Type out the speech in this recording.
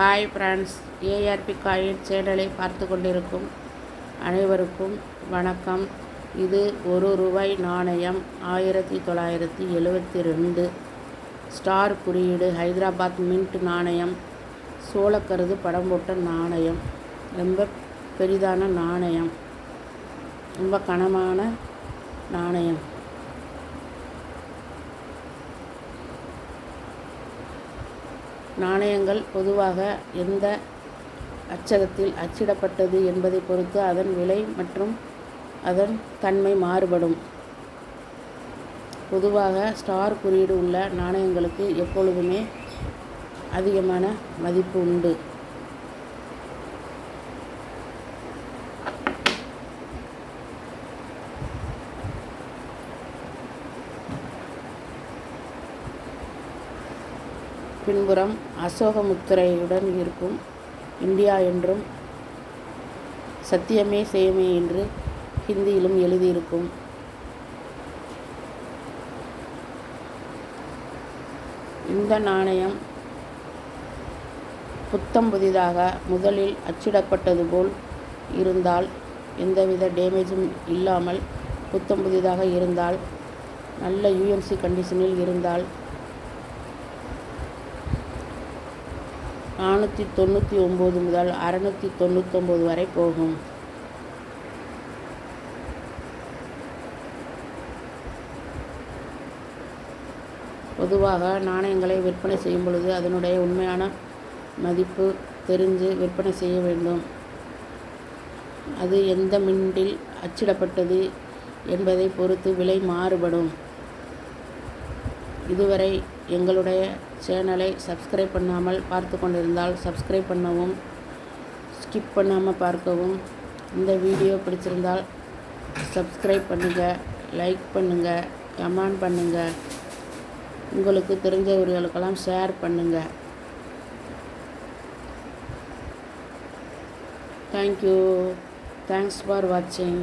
Hi friends. ARP coin சேனலை பார்த்து கொண்டிருக்கும் அனைவருக்கும் வணக்கம். இது ஒரு ரூபாய் நாணயம் ஆயிரத்தி தொள்ளாயிரத்தி எழுவத்தி ரெண்டு ஸ்டார் குறியீடு ஹைதராபாத் மின்ட் நாணயம். சோளக்கருது படம் போட்ட நாணயம். ரொம்ப பெரிதான நாணயம். ரொம்ப கனமான நாணயம். நாணயங்கள் பொதுவாக எந்த அச்சகத்தில் அச்சிடப்பட்டது என்பதை பொறுத்து அதன் விலை மற்றும் அதன் தன்மை மாறுபடும். பொதுவாக ஸ்டார் குறியீடு உள்ள நாணயங்களுக்கு எப்பொழுதுமே அதிகமான மதிப்பு உண்டு. பின்புறம் அசோக முத்திரையுடன் இருக்கும் இந்தியா என்றும் சத்தியமே செய்யமே என்று ஹிந்தியிலும் எழுதியிருக்கும். இந்த நாணயம் புத்தம் புதிதாக முதலில் அச்சிடப்பட்டது போல் இருந்தால் எந்தவித டேமேஜும் இல்லாமல் புத்தம் புதிதாக இருந்தால் நல்ல யூஎம்சி கண்டிஷனில் இருந்தால் நானூற்றி தொண்ணூற்றி ஒம்பது முதல் அறநூற்றி தொண்ணூத்தொம்பது வரை போகும். பொதுவாக நாணயங்களை விற்பனை செய்யும் பொழுது அதனுடைய உண்மையான மதிப்பு தெரிஞ்சு விற்பனை செய்ய வேண்டும். அது எந்த மின்டில் அச்சிடப்பட்டது என்பதை பொறுத்து விலை மாறுபடும். இதுவரை எங்களுடைய சேனலை சப்ஸ்கிரைப் பண்ணாமல் பார்த்து கொண்டிருந்தால் சப்ஸ்கிரைப் பண்ணவும் ஸ்கிப் பண்ணாமல் பார்க்கவும். இந்த வீடியோ பிடிச்சிருந்தால் சப்ஸ்கிரைப் பண்ணுங்கள் லைக் பண்ணுங்கள் கமெண்ட் பண்ணுங்கள் உங்களுக்கு தெரிஞ்சவர்களுக்கெல்லாம் ஷேர் பண்ணுங்கள் தேங்க்யூ தேங்க்ஸ் ஃபார் வாட்சிங்